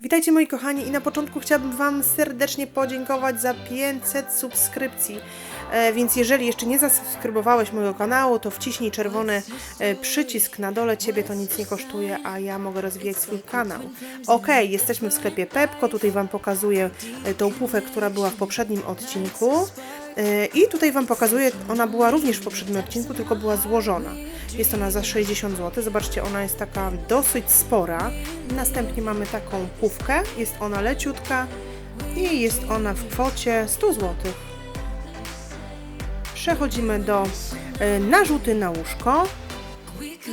Witajcie moi kochani i na początku chciałabym Wam serdecznie podziękować za 500 subskrypcji. E, więc jeżeli jeszcze nie zasubskrybowałeś mojego kanału, to wciśnij czerwony e, przycisk na dole, Ciebie to nic nie kosztuje, a ja mogę rozwijać swój kanał. Ok, jesteśmy w sklepie Pepko, tutaj Wam pokazuję e, tą pufę, która była w poprzednim odcinku. I tutaj Wam pokazuję, ona była również w poprzednim odcinku, tylko była złożona. Jest ona za 60 zł. Zobaczcie, ona jest taka dosyć spora. Następnie mamy taką pufkę, jest ona leciutka i jest ona w kwocie 100 zł. Przechodzimy do e, narzuty na łóżko.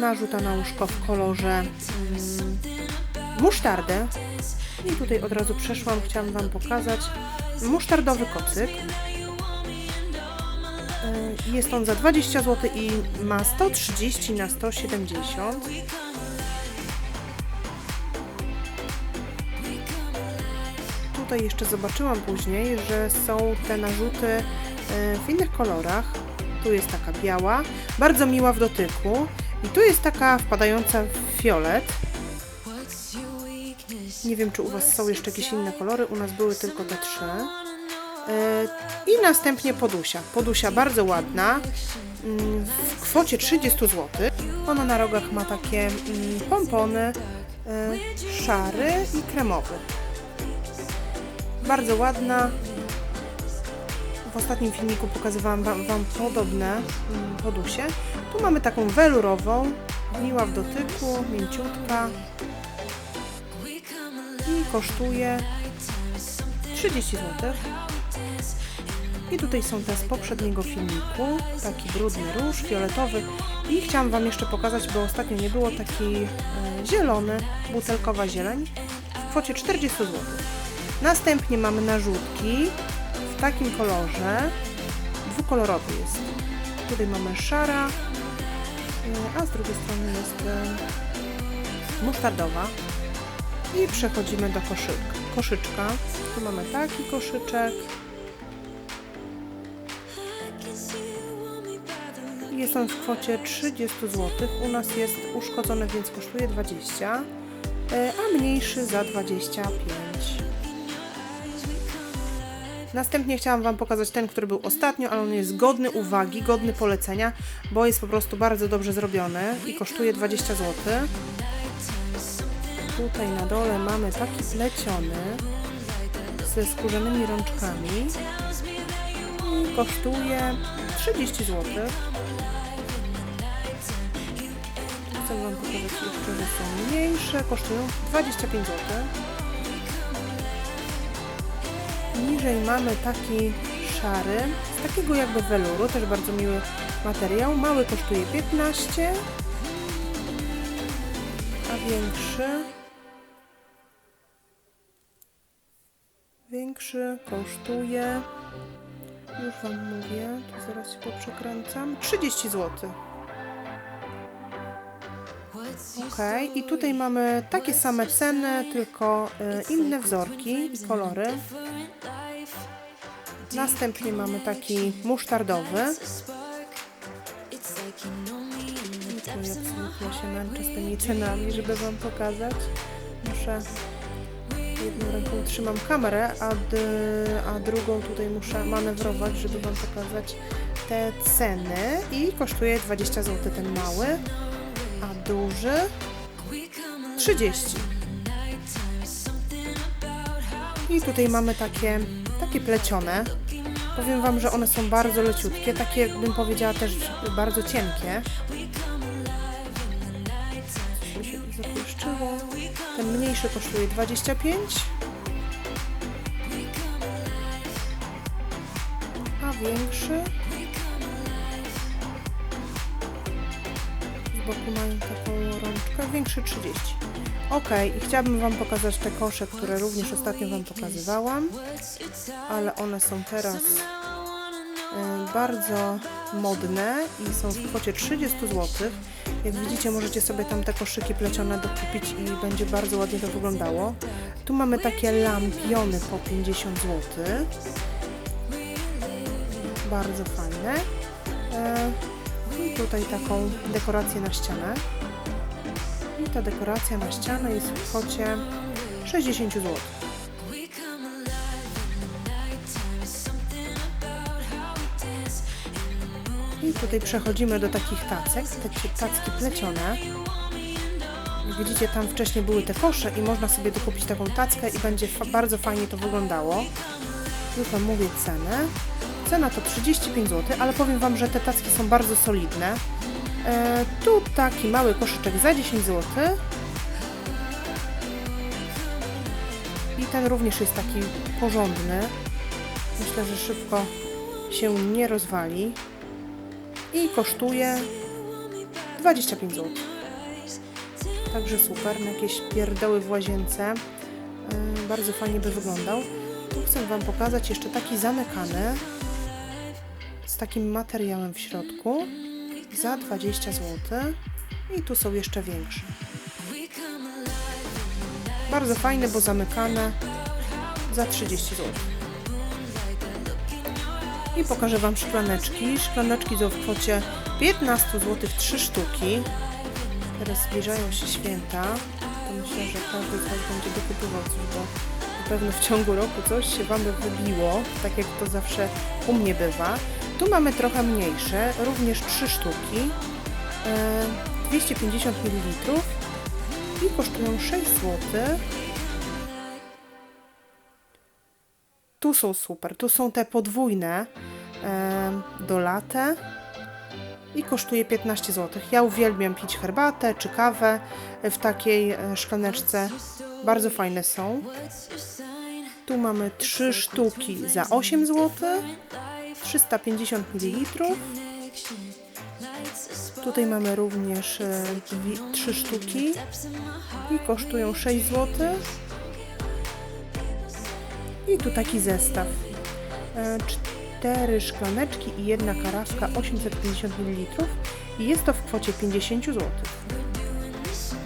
Narzuta na łóżko w kolorze mm, musztardy. I tutaj od razu przeszłam, chciałam Wam pokazać musztardowy kocyk. Y, Jest on za 20 zł i ma 130 na 170. Tutaj jeszcze zobaczyłam później, że są te narzuty y, w innych kolorach. Tu jest taka biała, bardzo miła w dotyku. I tu jest taka wpadająca w fiolet. Nie wiem, czy u Was są jeszcze jakieś inne kolory. U nas były tylko te trzy. E, I następnie podusia. Podusia bardzo ładna, mm, w kwocie 30 zł. Ona na rogach ma takie mm, pompony e, szary i kremowy. Bardzo ładna. W ostatnim filmiku pokazywałam Wam, wam podobne mm, podusie. Tu mamy taką welurową, miła w dotyku, mięciutka i kosztuje 30 zł. I tutaj są te z poprzedniego filmiku, taki brudny róż, fioletowy i chciałam Wam jeszcze pokazać, bo ostatnio nie było, taki e, zielony, butelkowa zieleń w kwocie 40 zł. Następnie mamy narzutki w takim kolorze, dwukolorowy jest. Tutaj mamy szara, e, a z drugiej strony jest e, musztardowa. I przechodzimy do koszyczka. koszyczka. Tu mamy taki koszyczek. Jest on w kwocie 30 zł. U nas jest uszkodzony, więc kosztuje 20, e, a mniejszy za 25. Następnie chciałam Wam pokazać ten, który był ostatnio, ale on jest godny uwagi, godny polecenia, bo jest po prostu bardzo dobrze zrobiony i kosztuje 20 zł. Tutaj na dole mamy taki pleciony ze skórzanymi rączkami i kosztuje 30 zł. Wam pokazać jeszcze, że są mniejsze, kosztują 25 zł. Niżej mamy taki szary, z takiego jakby weluru, też bardzo miły materiał. Mały kosztuje 15, a większy Większy kosztuje, już Wam mówię, tu zaraz się poprzekręcam, 30 zł. Ok, i tutaj mamy takie same ceny, tylko y, inne wzorki i kolory. Następnie mamy taki musztardowy. I tu absolutnie się męczę z tymi cenami, żeby Wam pokazać. Muszę jedną ręką trzymam kamerę, a, a drugą tutaj muszę manewrować, żeby Wam pokazać te ceny. I kosztuje 20 zł ten mały, duży 30. I tutaj mamy takie, takie plecione. Powiem Wam, że one są bardzo leciutkie, takie bym powiedziała też bardzo cienkie. Coś. Ten mniejszy kosztuje 25. A większy boku mają taką rączkę, większy 30. Ok, i chciałabym Wam pokazać te kosze, które również ostatnio Wam pokazywałam, ale one są teraz e, bardzo modne i są w kwocie 30 zł. Jak widzicie, możecie sobie tam te koszyki plecione dokupić i będzie bardzo ładnie to wyglądało. Tu mamy takie lampiony po 50 zł. Bardzo fajne. Tutaj taką dekorację na ścianę. I ta dekoracja na ścianę jest w kwocie 60 zł. I tutaj przechodzimy do takich tacek, takie tacki plecione. Widzicie, tam wcześniej były te kosze i można sobie dokupić taką tackę i będzie bardzo fajnie to wyglądało. Wam mówię cenę. Cena to 35 zł, ale powiem Wam, że te tacki są bardzo solidne. E, tu taki mały koszyczek za 10 zł. I ten również jest taki porządny. Myślę, że szybko się nie rozwali. I kosztuje 25 zł. Także super, na jakieś pierdoły w łazience. Yy, bardzo fajnie by wyglądał. Tu chcę Wam pokazać jeszcze taki zamykany takim materiałem w środku za 20 zł. I tu są jeszcze większe. Bardzo fajne, bo zamykane za 30 zł. I pokażę Wam szklaneczki. Szklaneczki są w kwocie 15 zł 3 sztuki. Teraz zbliżają się święta. To myślę, że każdy z będzie dokupywał coś, bo na pewno w ciągu roku coś się Wam wybiło, tak jak to zawsze u mnie bywa. Tu mamy trochę mniejsze, również 3 sztuki. E, 250 ml i kosztują 6 zł. Tu są super, tu są te podwójne e, do latę i kosztuje 15 zł. Ja uwielbiam pić herbatę czy kawę w takiej e, szklaneczce. Bardzo fajne są. Tu mamy 3 sztuki za 8 zł, 350 ml. Tutaj mamy również 3 sztuki i kosztują 6 zł. I tu taki zestaw. E, Cztery szklaneczki i jedna karafka 850 ml i jest to w kwocie 50 zł.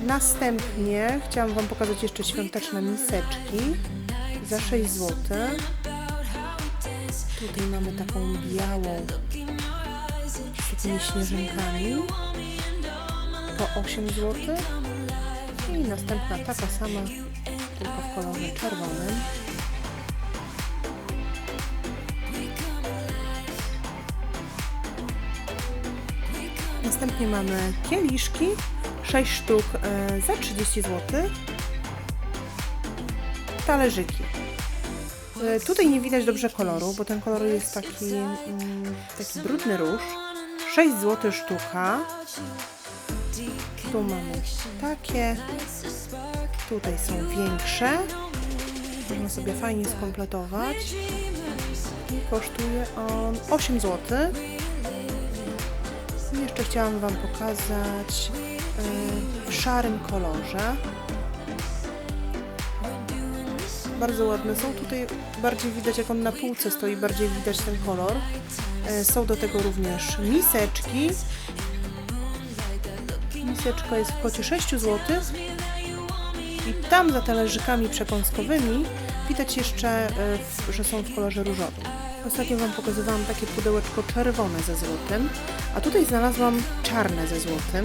Następnie chciałam Wam pokazać jeszcze świąteczne miseczki za 6 zł. Tutaj mamy taką białą z takimi śnieżynkami po 8 zł. I następna taka sama, tylko w kolorze czerwonym. Następnie mamy kieliszki, 6 sztuk e, za 30 zł. Talerzyki. E, tutaj nie widać dobrze koloru, bo ten kolor jest taki, mm, taki brudny róż. 6 zł sztuka. Tu mamy takie. Tutaj są większe. Można sobie fajnie skompletować. I kosztuje on 8 zł. Jeszcze chciałam Wam pokazać yy, w szarym kolorze. Bardzo ładne są. Tutaj bardziej widać, jak on na półce stoi, bardziej widać ten kolor. Yy, są do tego również miseczki. Miseczka jest w kwocie 6 zł. I tam za talerzykami przekąskowymi widać jeszcze, yy, że są w kolorze różowym. Ostatnio Wam pokazywałam takie pudełeczko czerwone ze złotem, a tutaj znalazłam czarne ze złotem.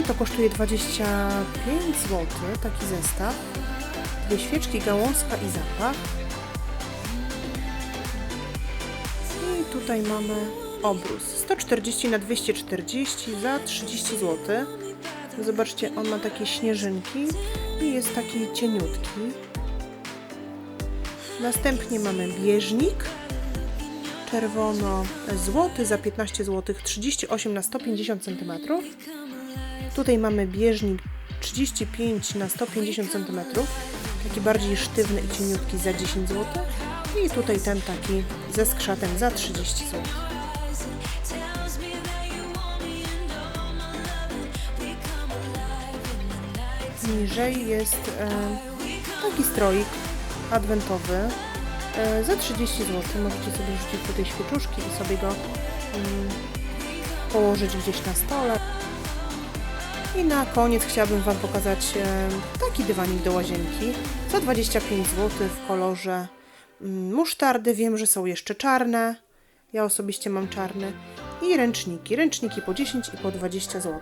I to kosztuje 25 zł, taki zestaw. Dwie świeczki, gałązka i zapach. I tutaj mamy obrus. 140 na 240 za 30 zł. Zobaczcie, on ma takie śnieżynki i jest taki cieniutki. Następnie mamy bieżnik czerwono-złoty za 15 zł, 38 na 150 cm. Tutaj mamy bieżnik 35 na 150 cm, taki bardziej sztywny i cieniutki za 10 zł. I tutaj ten taki ze skrzatem za 30 zł. Niżej jest e, taki stroik adwentowy e, za 30 zł. Możecie sobie rzucić tutaj świeczuszki i sobie go mm, położyć gdzieś na stole. I na koniec chciałabym Wam pokazać taki dywanik do łazienki za 25 zł w kolorze mm, musztardy. Wiem, że są jeszcze czarne. Ja osobiście mam czarne. I ręczniki. Ręczniki po 10 i po 20 zł.